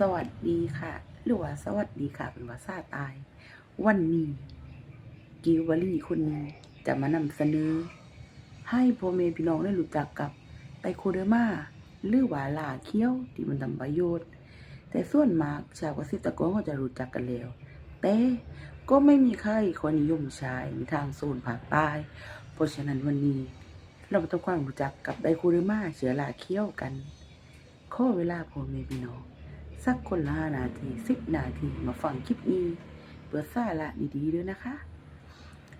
สวัสดีค่ะ หรือว่าสวัสดีค่ะเป็นภาษาตาย วันนี้ กิววลี่คนนี้จะมานำเสนอ ให้พ่อแม่พี่น้องได้รู้จักกับไตโคเดอร์มาหรือว่าลาเคี้ยวที่มันทำประโยชน์ แต่ส่วนมากชาวเกษตรกรก็จะรู้จักกันแล้ว แต่ก็ไม่มีใครคนนิยมใช้ในทางโซนภาคใต้เพราะฉะนั้นวันนี้ เรามาทำความรู้จักกับไดโคเดอร์มาเชื้อราเคี้ยวกันข้อเวลาพ่อแม่พี่น้อง สักคนละห้านาทีสิบนาทีมาฟังคลิปนี้เปิดสาระดีๆด้วยนะคะ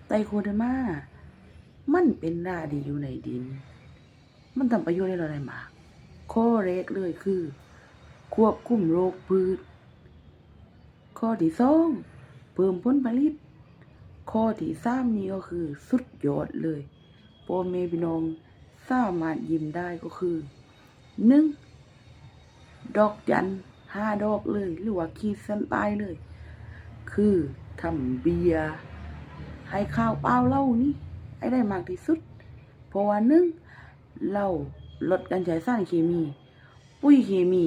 ไตโคเดมา มันเป็นราดีอยู่ในดิน มันทำประโยชน์ให้เราได้มากข้อแรกเลยคือ ควบคุมโรคพืช ข้อที่สองเพิ่มผลผลิต ข้อที่สามนี่ก็คือสุดยอดเลยพ่อแม่พี่น้องสามารถยิ้มได้ก็คือหนึ่งดอกจัน ห้าดอกเลย หรือว่าขีดเส้นใต้เลย คือทำเบียร์ให้ข้าวเปล่าเล่านี่ให้ได้มากที่สุด เพราะว่าหนึ่งเราลดการใช้สารเคมี ปุ๋ยเคมี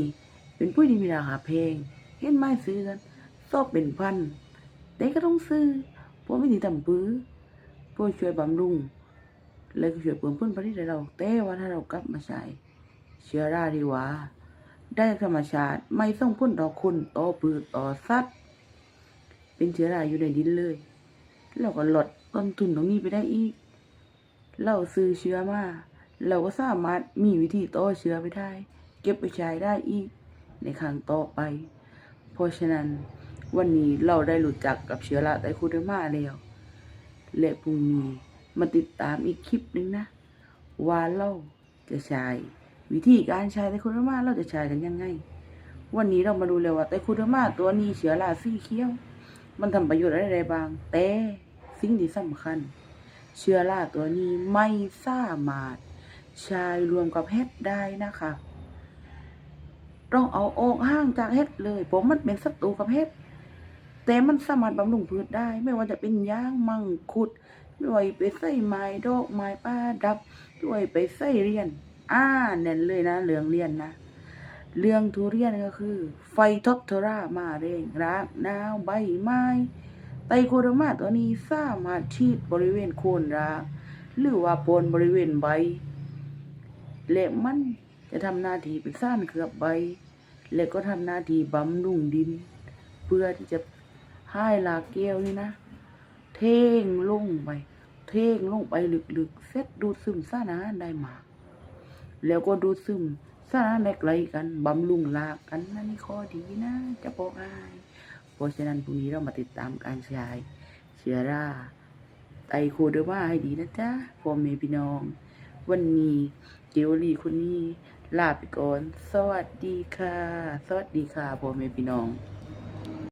เป็นปุ๋ยที่มีราคาแพงเห็นไหมซื้อกันซอบเป็นพันแต่ก็ต้องซื้อเพราะไม่ถึงทำปื้อเพื่อช่วยบำรุงและก็ช่วยเพิ่มผลผลิตให้เราแต่ว่าถ้าเรากลับมาใช้เชื้อราดีกว่า ได้ธรรมชาติไม่ส่งผลต่อคนต่อพืชต่อสัตว์ เป็นเชื้อราอยู่ในดินเลย เราก็ลดต้นทุนตรงนี้ไปได้อีก เราซื้อเชื้อมา เราก็สามารถมีวิธีต่อเชื้อไปได้ เก็บไปใช้ได้อีก ในครั้งต่อไป เพราะฉะนั้นวันนี้เราได้รู้จักกับเชื้อราไตโคเดอร์มาแล้วและพรุ่งนี้มาติดตามอีกคลิปหนึ่งนะ ว่าเราจะใช้ วิธีการใช้ไตโคเดอร์มาเราจะใช้กันยังไง วันนี้เรามาดูเลยว่าไตโคเดอร์มาตัวนี้เชื้อราสีเขียว มันทำประโยชน์อะไรบ้าง แต่สิ่งที่สำคัญ เชื้อราตัวนี้ไม่สามารถใช้รวมกับเห็ดได้นะคะ ต้องเอาออกห่างจากเห็ดเลยเพราะมันเป็นศัตรูกับเห็ดแต่มันสามารถบำรุงพืชได้ ไม่ว่าจะเป็นยางมังคุดด้วยไปใส่ไม้ดอกไม้ป้าดับด้วยไปใส่เรียน อ่าเน่นเลยนะเรื่องเรียนนะเรื่องทุเรียนก็คือ ไฟท็อปเทรามาเร่งรากนาวใบไม้ไตโคโดมาตัวนี้สามารถฉีดบริเวณโคนรากหรือว่าโพนบริเวณใบและมันจะทำหน้าที่เป็นซ่านเคลือบใบ และก็ทำหน้าที่บำรุงดิน เพื่อที่จะให้ลากแก้วนี่นะ เท่งลงไป เท่งลงไปลึกๆ เสร็จดูดซึมสารอาหารได้มาก แล้วก็ดูดซึมสารอาหารได้ไกลกัน บำรุงลากกันนั่นอีข้อดีนะจะบอกอายเพราะฉะนั้นพรุ่งนี้เรามาติดตามการใช้เชื้อราไตโคเดอร์มาให้ดีนะจ๊ะพ่อแม่พี่น้อง วันนี้เจวลีคนนี้ลาไปก่อน สวัสดีค่ะ สวัสดีค่ะพ่อแม่พี่น้อง